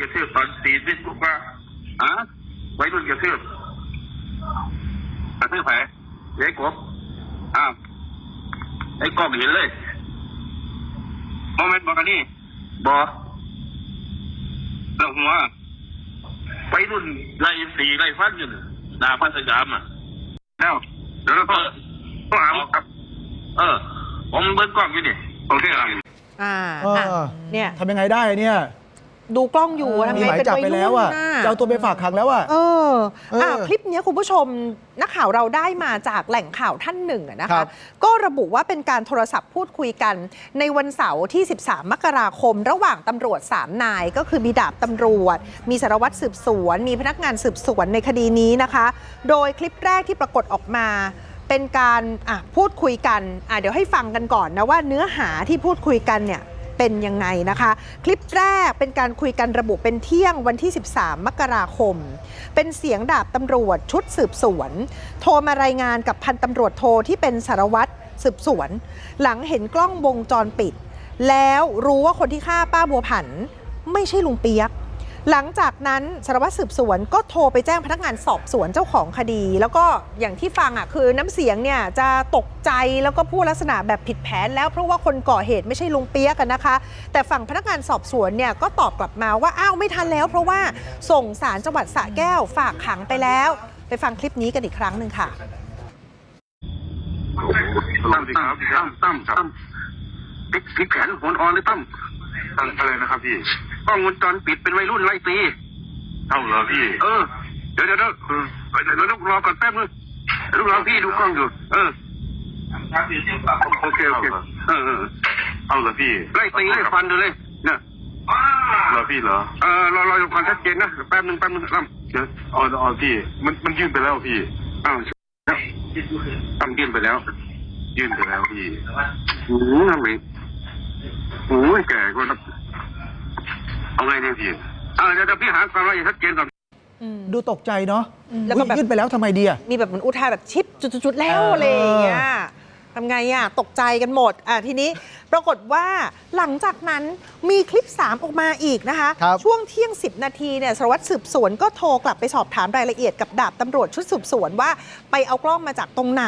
กระเทือบตอนตีนิดกว่าฮะวัยรุ่นกระเทือบกระทืบไผเด็กกบอ้าวไอ้กล้องเห็นเลยโมเมนต์บอกกันนี่บอเรื่องหัววัยรุ่นไล่สีไล่ฟันอยู่น่ะหน้าพันสยามอะแล้วเดี๋ยวเราเอต้องอต้องหาครับ เออ ผมเบิ้ลกล้องอยู่นี่โอเคครับอ่าเอออะเนี่ยทำยังไงได้เนี่ย ดูกล้องอยู่ทำมีไงหมายเป็นจับวัยไปรุ่แล้วอะนน่ะ จะเอาตัวไปฝากขังแล้วอะ เออเอออ่อะคลิปเนี้ยคุณผู้ชมนักข่าวเราได้มาจากแหล่งข่าวท่านหนึ่งอะนะครัคะ บ ก็ระบุว่าเป็นการโทรศัพท์พูดคุยกัน ในวันเสาร์ที่ 13 มกราคม ระหว่างตำรวจ 3 นาย ก็คือมีดาบตำรวจ มีสารวัตรสืบสวน มีพนักงานสืบสวนในคดีนี้นะคะ โดยคลิปแรกที่ปรากฏออกมา เป็นการอะพูดคุยกันอะเดี๋ยวให้ฟังกันก่อนนะว่าเนื้อหาที่พูดคุยกันเนี่ย เป็นยังไงนะคะ คลิปแรกเป็นการคุยกันระบุเป็นเที่ยงวันที่ 13 มกราคม เป็นเสียงดาบตำรวจชุดสืบสวน โทรมารายงานกับพันตำรวจโทที่เป็นสารวัตรสืบสวน หลังเห็นกล้องวงจรปิด แล้วรู้ว่าคนที่ฆ่าป้าบัวผัน ไม่ใช่ลุงเปียก หลังจากนั้นสารวัตรสืบสวนก็โทรไปแจ้งพนักงานสอบสวนเจ้าของคดี แล้วก็อย่างที่ฟังอะคือน้ำเสียงเนี่ยจะตกใจแล้วก็พูดลักษณะแบบผิดแผนแล้วเพราะว่าคนก่อเหตุไม่ใช่ลุงเปียกกันนะคะ แต่ฝั่งพนักงานสอบสวนเนี่ยก็ตอบกลับมาว่าอ้าวไม่ทันแล้ว เพราะว่าส่งสารจังหวัดสระแก้วฝากขังไปแล้ว ไปฟังคลิปนี้กันอีกครั้งหนึ่งค่ะตั้มตั้มตั้มตั้มตั้มพลิกพลิกแขนหัวอ่อนเลยตั้มอะไรนะครับพี่ กล้องวงจรปิดเป็นวัยรุ่นไล่ตีเอ้าเหรอพี่ เออ เดี๋ยวเดี๋ยวเดี๋ยวเดี๋ยวลูกรอก่อนแป๊บนึงลูกรอพี่ดูกล้องอยู่ เออโอเคโอเคเออเออเอาเหรอพี่ไล่ตีไล่ฟันดูเลยเนี่ยเหรอพี่เหรอ เออรอรอความชัดเจนนะแป๊บนึงแป๊บนึงตั้มเดี๋ยวเอาเอาพี่ มันมันยื่นไปแล้วพี่อ้าวตั้มยื่นไปแล้ว ยื่นไปแล้วพี่โอ้โหทำไมโอ้ยแก่ก็ เอาไงเนี่ยพี่เออเดี๋ยวเดี๋ยวพี่หาความละเอียดชัดเจนก่อน ดูตกใจเนาะแล้วก็แบบ อุ๊ยยื่นไปแล้วทำไมดีอะมีแบบเหมือนอุทานแบบชิปจุดๆๆแล้วเอออ อะไรอย่างเงี้ยทำไงอะ ตกใจกันหมด อะทีนี้ ปรากฏว่าหลังจากนั้นมีคลิป 3 ออกมาอีกนะคะ ครับ ช่วงเที่ยง 10 นาทีเนี่ยสารวัตรสืบสวนก็โทรกลับไปสอบถามรายละเอียดกับดาบตำรวจชุดสืบสวนว่าไปเอากล้องมาจากตรงไหน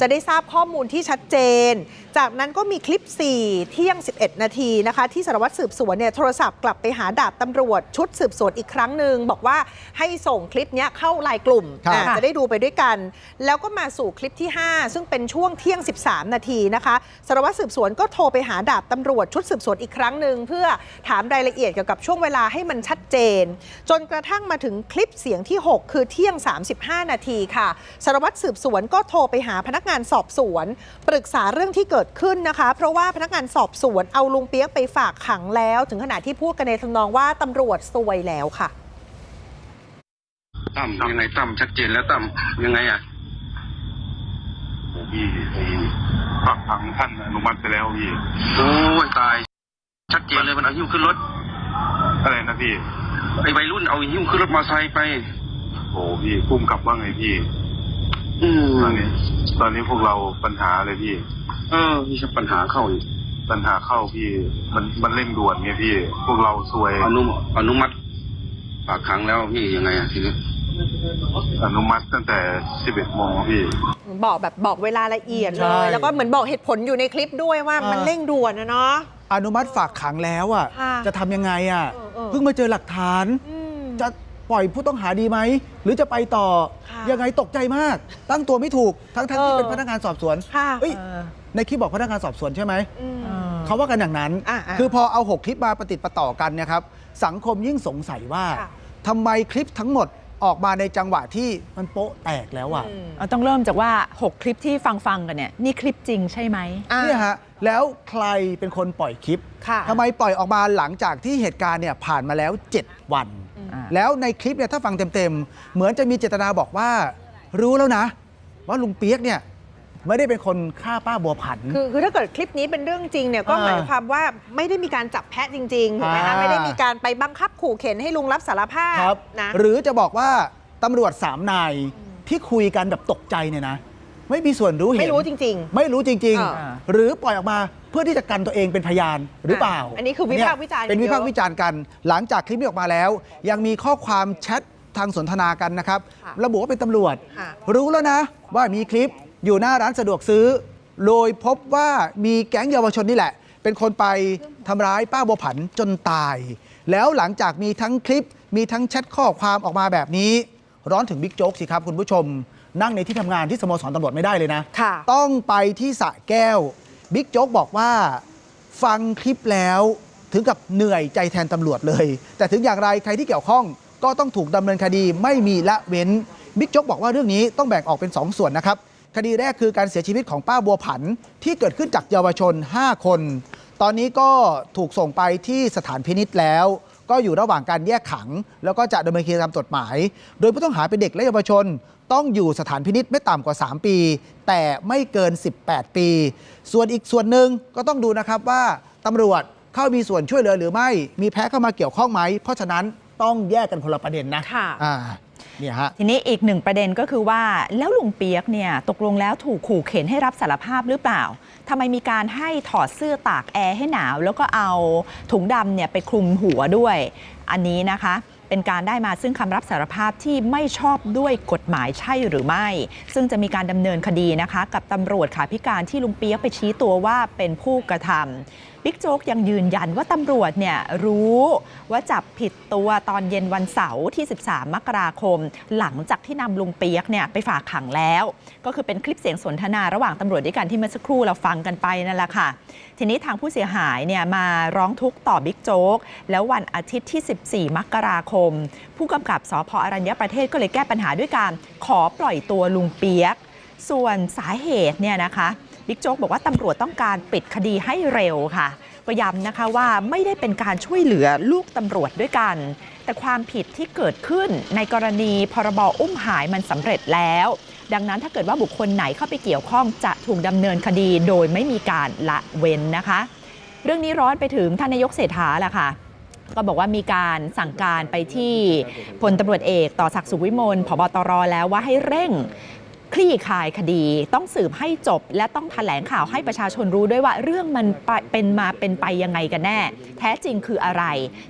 จะได้ทราบข้อมูลที่ชัดเจน จากนั้นก็มีคลิป 4 เที่ยง 11 นาทีนะคะ ที่สารวัตรสืบสวนเนี่ยโทรศัพท์กลับไปหาดาบตำรวจชุดสืบสวนอีกครั้งหนึ่งบอกว่าให้ส่งคลิปเนี้ยเข้าไลน์กลุ่มครับ อะจะได้ดูไปด้วยกัน แล้วก็มาสู่คลิปที่ 5 ซึ่งเป็นช่วงเที่ยง 13 นาทีนะคะสารวัตรสืบสวนก็โทรไปหาดาบตำรวจชุดสืบสวนอีกครั้งหนึ่งเพื่อถามรายละเอียดเกี่ยวกับช่วงเวลาให้มันชัดเจน จนกระทั่งมาถึงคลิปเสียงที่ 6 คือเที่ยง 35 นาทีค่ะสารวัตรสืบสวนก็โทรไปหาพนักงานสอบสวน ปรึกษาเรื่องที่เกิดขึ้นนะคะ เพราะว่าพนักงานสอบสวนเอาลุงเปียกไปฝากขังแล้ว ถึงขนาดที่พูดกันในทำนองว่าตำรวจซวยแล้วค่ะตั้มยังไงตั้มชัดเจนแล้วตั้มยังไงอะพี่ไอ้ ฝากขังท่านอนุมัติไปแล้วพี่โอ้ยตาย ชัดเจนเลยมันเอาหิ้วขึ้นรถอะไรนะพี่ไอ้วัยรุ่นเอาหิ้วขึ้นรถมอเตอร์ไซค์ไปโอ้พี่พุ่มกลับว่าไงพี่อืมตอนนี้ตอนนี้พวกเราปัญหาเลยพี่ เออมีปัญหาเข้าอีกปัญหาเข้าพี่ มันมันเร่งด่วนไงพี่ พวกเราซวยอนุอนุมัติฝากขังแล้วพี่ยังไงอะทีนี้ อนุมัติตั้งแต่ 11โมงพี่ บอกแบบบอกเวลาละเอียดเลใช่ ย แล้วก็เหมือนบอกเหตุผลอยู่ในคลิปด้วยว่าอ่ามัมันเร่งด่วนนะเนาะ อนุมัติฝากขังแล้วอะ ค่ะจะทำยังไงอะ เออเออ เพิ่งมาเจอหลักฐาน อืม จะปล่อยผู้ต้องหาดีไหม หรือจะไปต่อ ค่ะยังไงตกใจมาก ตั้งตัวไม่ถูก ทั้งทั้งที่เออเป็นพนักงานสอบสวนค่ะ เอ้ยในคลิปบอกพนักงานสอบสวนใช่ไหม อืม เขาว่ากันอย่างนั้น อะอะคือพอเอา 6 คลิปมาประติดประต่อกันเนะครับ สังคมยิ่งสงสัยว่าค่ะทำไมคลิปทั้งหมด ออกมาในจังหวะที่มันโป๊ะแตกแล้วอะอืมเอาต้องเริ่มจากว่า 6 คลิปที่ฟังฟังๆกันเนี่ยนี่คลิปจริงใช่ไหมอะเนี่ยฮะแล้วใครเป็นคนปล่อยคลิปค่ะทำไมปล่อยออกมาหลังจากที่เหตุการณ์เนี่ยผ่านมาแล้ว 7 วัน อ่า แล้วในคลิปเนี่ยถ้าฟังเต็มๆ เหมือนจะมีเจตนาบอกว่า รู้แล้วนะ ว่าลุงเปียกเนี่ย ไม่ได้เป็นคนฆ่าป้าบัวผัน คือคือถ้าเกิดคลิปนี้เป็นเรื่องจริงเนี่ยก็อ่าหมายความว่าไม่ได้มีการจับแพะจริงๆถูกไหมคะอ่า ไม่ได้มีการไปบังคับขู่เข็นให้ลุงรับสารภาพครับ นะ หรือจะบอกว่าตำรวจสามนายที่คุยกันแบบตกใจเนี่ยนะ ไม่มีส่วนรู้เห็น ไม่รู้จริง ไม่รู้จริงอ่าๆหรือปล่อยออกมาเพื่อที่จะกันตัวเองเป็นพยานหรือเปล่าอันนี้คือวิพากษ์วิจารณ์เป็นเยอะวิพากษ์วิจารณ์กัน หลังจากคลิปนี้ออกมาแล้ว ยังมีข้อความแชททางสนทนากันนะครับ ค่ะระบุว่าเป็นตำรวจ ค่ะ รู้แล้วนะว่ามีคลิป อยู่หน้าร้านสะดวกซื้อ โดยพบว่ามีแก๊งเยาวชนนี่แหละ เป็นคนไปทำร้ายป้าบัวผันจนตาย แล้วหลังจากมีทั้งคลิป มีทั้งแชทข้อความออกมาแบบนี้ ร้อนถึงบิ๊กโจ๊กสิครับคุณผู้ชม นั่งในที่ทำงานที่สโมสรตำรวจไม่ได้เลยนะ ค่ะ ต้องไปที่สระแก้ว บิ๊กโจ๊กบอกว่า ฟังคลิปแล้วถึงกับเหนื่อยใจแทนตำรวจเลย แต่ถึงอย่างไรใครที่เกี่ยวข้องก็ต้องถูกดำเนินคดีไม่มีละเว้น บิ๊กโจ๊กบอกว่าเรื่องนี้ต้องแบ่งออกเป็น 2 ส่วนนะครับ คดีแรกคือการเสียชีวิตของป้าบัวผันที่เกิดขึ้นจากเยาวชน 5 คน ตอนนี้ก็ถูกส่งไปที่สถานพินิษแล้ว ก็อยู่ระหว่างการแยกขัง แล้วก็จะดำเนินคดีตามกฎหมาย โดยผู้ต้องหาเป็นเด็กและเยาวชน ต้องอยู่สถานพินิษไม่ต่ำกว่า 3 ปี แต่ไม่เกิน 18 ปี ส่วนอีกส่วนหนึ่งก็ต้องดูนะครับว่าตำรวจเข้ามีส่วนช่วยเหลือหรือไม่ มีแพ้เข้ามาเกี่ยวข้องไหม เพราะฉะนั้นต้องแยกกันคนละประเด็นนะค่ะอ่า เนี่ยฮะ ทีนี้อีกหนึ่งประเด็นก็คือว่าแล้วลุงเปียกเนี่ยตกลงแล้วถูกขู่เข็นให้รับสารภาพหรือเปล่าทำไมมีการให้ถอดเสื้อตากแอร์ให้หนาว แล้วก็เอาถุงดำเนี่ยไปคลุมหัวด้วย อันนี้นะคะ เป็นการได้มาซึ่งคำรับสารภาพที่ไม่ชอบด้วยกฎหมายใช่หรือไม่ ซึ่งจะมีการดำเนินคดีนะคะ กับตำรวจขาพิการที่ลุงเปียกไปชี้ตัวว่าเป็นผู้กระทำบิ๊กโจ๊กยังยืนยันว่าตำรวจเนี่ยรู้ว่าจับผิดตัวตอนเย็นวันเสาร์ที่ 13 มกราคม หลังจากที่นำลุงเปียกเนี่ยไปฝากขังแล้ว ก็คือเป็นคลิปเสียงสนทนาระหว่างตำรวจด้วยกันที่เมื่อสักครู่เราฟังกันไปนั่นแหละค่ะ ทีนี้ทางผู้เสียหายเนี่ยมาร้องทุกข์ต่อบิ๊กโจ๊กแล้ววันอาทิตย์ที่ 14 มกราคมผู้กำกับสพอรัญญประเทศก็เลยแก้ปัญหาด้วยการขอปล่อยตัวลุงเปียก ส่วนสาเหตุเนี่ยนะคะบิ๊กโจ๊กบอกว่าตำรวจต้องการปิดคดีให้เร็วค่ะก็ย้ำนะคะว่าไม่ได้เป็นการช่วยเหลือลูกตำรวจด้วยกัน แต่ความผิดที่เกิดขึ้นในกรณีพรบอุ้มหายมันสำเร็จแล้ว ดังนั้นถ้าเกิดว่าบุคคลไหนเข้าไปเกี่ยวข้องจะถูกดำเนินคดีโดยไม่มีการละเว้นนะคะ เรื่องนี้ร้อนไปถึงท่านนายกเศรษฐาแหละค่ะ ก็บอกว่ามีการสั่งการไปที่พลตำรวจเอกต่อศักดิ์สุขวิมลผบตรแล้วว่าให้เร่ง ลี่คลายคดี ต้องสืบให้จบ และต้องแถลงข่าวให้ประชาชนรู้ด้วยว่าเรื่องมันเป็นมาเป็นไปยังไงกันแน่ แท้จริงคืออะไร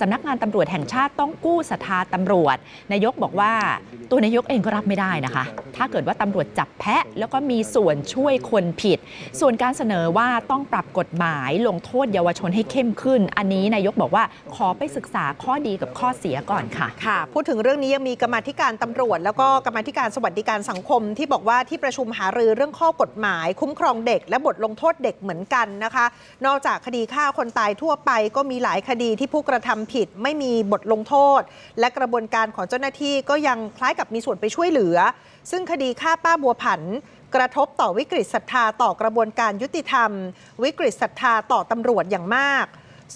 สำนักงานตำรวจแห่งชาติต้องกู้ศรัทธาตำรวจ นายกบอกว่าตัวนายกเองก็รับไม่ได้นะคะ ถ้าเกิดว่าตำรวจจับแพะ แล้วก็มีส่วนช่วยคนผิด ส่วนการเสนอว่าต้องปรับกฎหมายลงโทษเยาวชนให้เข้มขึ้น อันนี้นายกบอกว่าขอไปศึกษาข้อดีกับข้อเสียก่อนค่ะค่ะ พูดถึงเรื่องนี้ยังมีกรรมธิการตำรวจ แล้วก็กรรมธิการสวัสดิการสังคมที่บอกว่าว่าที่ประชุมหารือเรื่องข้อกฎหมาย คุ้มครองเด็ก และบทลงโทษเด็กเหมือนกันนะคะ นอกจากคดีฆ่าคนตายทั่วไปก็มีหลายคดีที่ผู้กระทำผิด ไม่มีบทลงโทษ และกระบวนการของเจ้าหน้าที่ก็ยังคล้ายกับมีส่วนไปช่วยเหลือ ซึ่งคดีฆ่าป้าบัวผันกระทบต่อวิกฤตศรัทธาต่อกระบวนการยุติธรรม วิกฤตศรัทธาต่อตำรวจอย่างมาก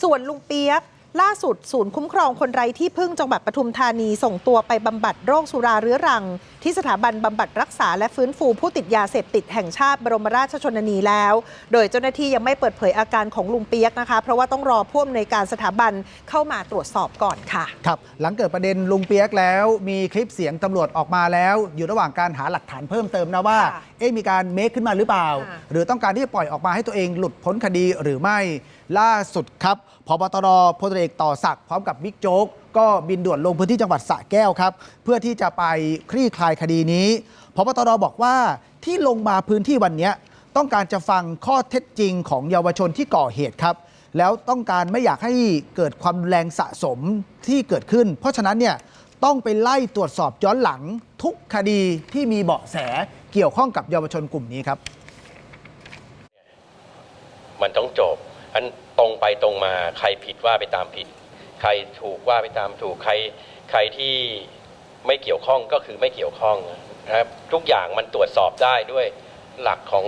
ส่วนลุงเปียก ล่าสุด ศูนย์คุ้มครองคนไร้ที่พึ่งจังหวัดปทุมธานีส่งตัวไปบำบัดโรคสุราเรื้อรัง ที่สถาบันบำบัดรักษาและฟื้นฟูผู้ติดยาเสพติดแห่งชาติบรมราชชนนีแล้ว โดยเจ้าหน้าที่ยังไม่เปิดเผยอาการของลุงเปียกนะคะ เพราะว่าต้องรอผู้อำนวยการสถาบันเข้ามาตรวจสอบก่อนค่ะครับหลังเกิดประเด็นลุงเปียกแล้วมีคลิปเสียงตำรวจออกมาแล้ว อยู่ระหว่างการหาหลักฐานเพิ่มเติมนะว่าค่ะเอ๊ะมีการเมคขึ้นมาหรือเปล่าค่ะหรือต้องการที่จะปล่อยออกมาให้ตัวเองหลุดพ้นคดีหรือไม่ล่าสุดครับพบตรพลตรีเอกต่อศักดิ์พร้อมกับบิ๊กโจ๊ก ก็บินด่วนลงพื้นที่จังหวัดสระแก้วครับ เพื่อที่จะไปคลี่คลายคดีนี้พบตรบอกว่าที่ลงมาพื้นที่วันนี้ต้องการจะฟังข้อเท็จจริงของเยาวชนที่ก่อเหตุครับ แล้วต้องการไม่อยากให้เกิดความแรงสะสมที่เกิดขึ้น เพราะฉะนั้นเนี่ยต้องไปไล่ตรวจสอบย้อนหลังทุกคดีที่มีเบาะแสเกี่ยวข้องกับเยาวชนกลุ่มนี้ครับ มันต้องจบอันตรงไปตรงมาใครผิดว่าไปตามผิด ใครถูกว่าไปตามถูกใครใครที่ไม่เกี่ยวข้องก็คือไม่เกี่ยวข้องนะครับทุกอย่างมันตรวจสอบได้ด้วยหลักของ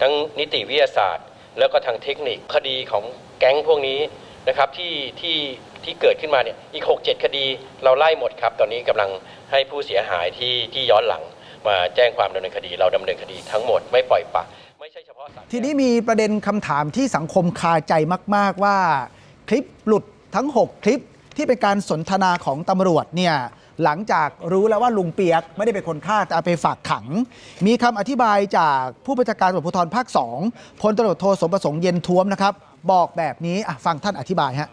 ทั้งนิติวิทยาศาสตร์ แล้วก็ทางเทคนิคคดีของแก๊งพวกนี้นะครับที่ที่ที่เกิดขึ้นมาเนี่ยอีก 6-7 คดีเราไล่หมดครับ ตอนนี้กำลังให้ผู้เสียหายที่ที่ย้อนหลังมาแจ้งความดำเนินคดี เราดำเนินคดีทั้งหมดไม่ปล่อยปะไม่ใช่เฉพาะทีนี้มีประเด็นคำถามที่สังคมคาใจมาก ๆว่า คลิปหลุด ทั้ง 6 คลิปที่เป็นการสนทนาของตำรวจเนี่ยหลังจากรู้แล้วว่าลุงเปียกไม่ได้เป็นคนฆ่าแต่เอาไปฝากขัง มีคำอธิบายจากผู้บัญชาการตำรวจภูธรภาค2พลตำรวจโทสมประสงค์เย็นท้วมนะครับ บอกแบบนี้อะฟังท่านอธิบายฮะ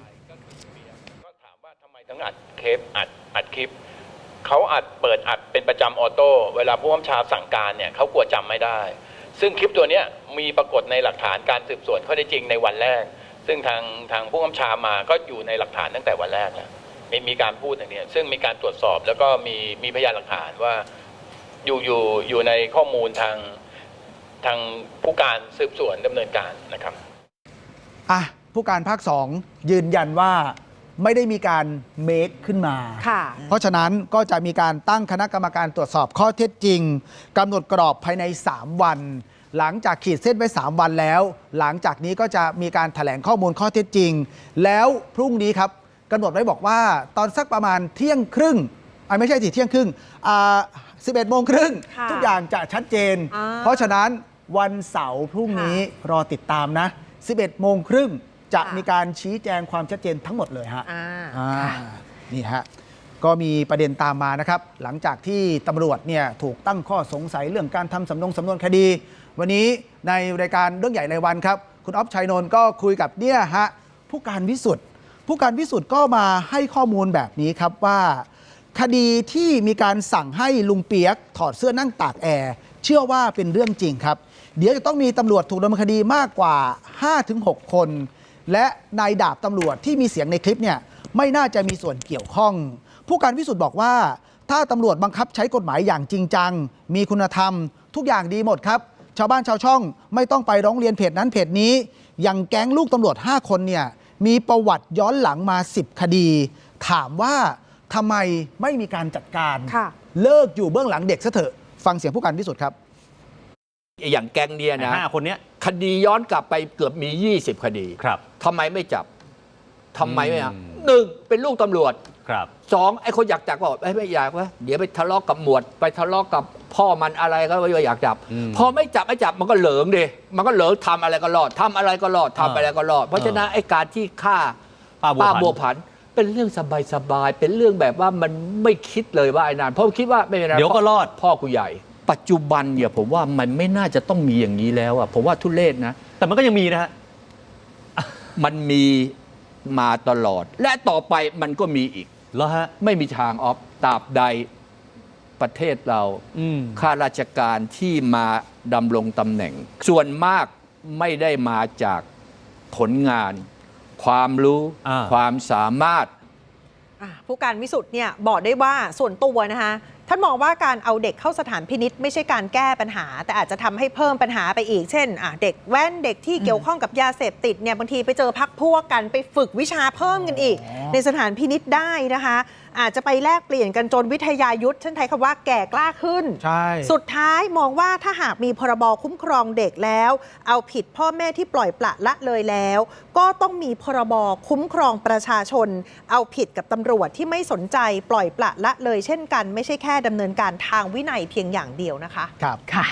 ก็ถามว่าทำไมต้องอัดเทปอัดอัดคลิปเขาอัดเปิดอัดเป็นประจำออโต้เวลาผู้กำกับชาสั่งการเนี่ยเขากลัวจำไม่ได้ ซึ่งคลิปตัวเนี้ยมีปรากฏในหลักฐานการสืบสวนข้อได้จริงในวันแรก ซึ่งทางทางผู้กำกับชามาก็อยู่ในหลักฐานตั้งแต่วันแรกแล้วมีมีการพูดอย่างเนี้ยซึ่งมีการตรวจสอบแล้วก็มีมีพยานหลักฐานว่าอยู่อยู่อยู่ในข้อมูลทางทางผู้การสืบสวนดำเนินการนะครับอะผู้การภาคสองยืนยันว่าไม่ได้มีการเมคขึ้นมา ค่ะ เพราะฉะนั้นก็จะมีการตั้งคณะกรรมการตรวจสอบข้อเท็จจริงกำหนดกรอบภายใน 3 วัน หลังจากขีดเส้นไว้ 3 วันแล้ว หลังจากนี้ก็จะมีการแถลงข้อมูลข้อเท็จจริง แล้วพรุ่งนี้ครับกำหนดไว้บอกว่าตอนสักประมาณเที่ยงครึ่งอะไม่ใช่สิเที่ยงครึ่งอ่า11โมงครึ่งค่ะทุกอย่างจะชัดเจน อ่าเพราะฉะนั้นวันเสาร์พรุ่งนี้รอติดตามนะ 11โมงครึ่งจะค่ะ มีการชี้แจงความชัดเจนทั้งหมดเลยฮะ อ่าอ่านี่ฮะ ก็มีประเด็นตามมานะครับ หลังจากที่ตำรวจเนี่ยถูกตั้งข้อสงสัยเรื่องการทำสำนงสำนวนคดี วันนี้ในรายการเรื่องใหญ่ในวันครับ คุณอ๊อฟชัยนนท์ก็คุยกับเนี่ยฮะผู้การวิสุทธ์ผู้การวิสุทธ์ก็มาให้ข้อมูลแบบนี้ครับว่า คดีที่มีการสั่งให้ลุงเปียก ถอดเสื้อนั่งตากแอร์เชื่อว่าเป็นเรื่องจริงครับ เดี๋ยวจะต้องมีตำรวจถูกดำเนินคดีมากกว่า 5-6 คน และนายดาบตำรวจที่มีเสียงในคลิปเนี่ยไม่น่าจะมีส่วนเกี่ยวข้อง ผู้การวิสุทธ์บอกว่า ถ้าตำรวจบังคับใช้กฎหมายอย่างจริงจัง มีคุณธรรม ทุกอย่างดีหมดครับ ชาวบ้านชาวช่อง ไม่ต้องไปร้องเรียนเพจนั้นเพจนี้ อย่างแก๊งลูกตำรวจ 5 คนเนี่ยมีประวัติย้อนหลังมา 10 คดี ถามว่าทำไมไม่มีการจัดการค่ะเลิกอยู่เบื้องหลังเด็กซะเถอะฟังเสียงผู้การวิสุทธ์ครับ อย่างแก๊งเนี้ยนะห้าคนเนี้ยคดีย้อนกลับไปเกือบมี 20 คดีครับทำไมไม่จับทำไมไม่อะอืมหนึ่งเป็นลูกตำรวจ ครับสองไอ้คนอยากจับก็บอกเอ้ยไม่อยากวะเดี๋ยวไปทะเลาะกับหมวด ไปทะเลาะกับพ่อมันอะไรก็ไม่อยากจับอืมพอไม่จับไม่จับมันก็เหลิงดิมันก็เหลิงทำอะไรก็รอดทำอะไรก็รอดทำอะไรก็รอด เพราะฉะนั้นไอ้การที่ฆ่าป้าบัวป้าผันบัวผันเป็นเรื่องสบายๆ เป็นเรื่องแบบว่ามันไม่คิดเลยว่าไอ้นานเพราะคิดว่าไม่เป็นไรเดี๋ยวก็รอดพ่อกูใหญ่ ปัจจุบันเนี่ยผมว่ามันไม่น่าจะต้องมีอย่างนี้แล้วอะผมว่าทุเรศนะ แต่มันก็ยังมีนะฮะมันมีมาตลอด และต่อไปมันก็มีอีก แล้วฮะ ไม่มีทางออฟตราบใดประเทศเราอืม ข้าราชการที่มาดำรงตำแหน่ง ส่วนมากไม่ได้มาจากผลงาน ความรู้ อ่า ความสามารถ อะผู้การวิสุทธ์เนี่ยบอกได้ว่าส่วนตัวนะคะ ท่านมองว่าการเอาเด็กเข้าสถานพินิษไม่ใช่การแก้ปัญหา แต่อาจจะทำให้เพิ่มปัญหาไปอีก เช่นอะเด็กแว่นเด็กที่เกี่ยวข้องกับยาเสพติดเนี่ยบางทีไปเจอพักพวกกันไปฝึกวิชาเพิ่มกันอีก ในสถานพินิษได้นะคะ อาจจะไปแลกเปลี่ยนกันจนวิทยายุทธ์ฉันใช้คำว่าแก่กล้าขึ้น ใช่ สุดท้ายมองว่าถ้าหากมีพรบคุ้มครองเด็กแล้ว เอาผิดพ่อแม่ที่ปล่อยปละละเลยแล้ว ก็ต้องมีพรบคุ้มครองประชาชน เอาผิดกับตำรวจที่ไม่สนใจปล่อยปละละเลยเช่นกัน ไม่ใช่แค่ดำเนินการทางวินัยเพียงอย่างเดียวนะคะ ครับ ค่ะ